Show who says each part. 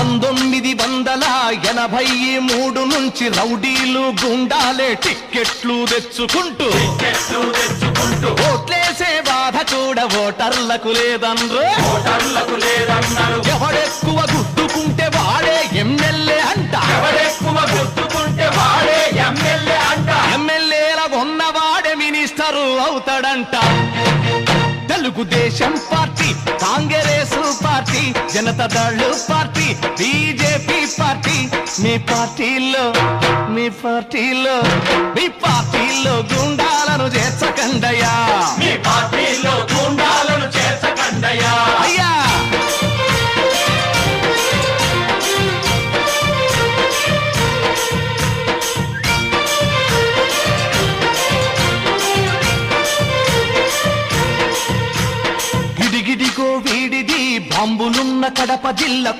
Speaker 1: పంతొమ్మిది వందల ఎనభై మూడు నుంచి రౌడీలు గుండాలే టిక్కెట్లు తెచ్చుకుంటూ ఓట్లేసే బాధ కూడా ఓటర్లకు లేదన్రు. ఎవడెక్కువ గుద్దుకుంటే వాడే ఎమ్మెల్యే అంట.
Speaker 2: ఎవరెక్కువ గుర్తుకుంటే వాడే ఎమ్మెల్యే అంట.
Speaker 1: ఎమ్మెల్యేల ఉన్నవాడే minister అవుతాడంట. Telugu Desam party Janata Dal party BJP party మీ పార్టీలో మీ పార్టీలో మీ పార్టీలో గుండాలను చేర్చకండయా
Speaker 2: మీ
Speaker 1: పార్టీ అంబులున్న కడప బాంబులున్న కడప జిల్లా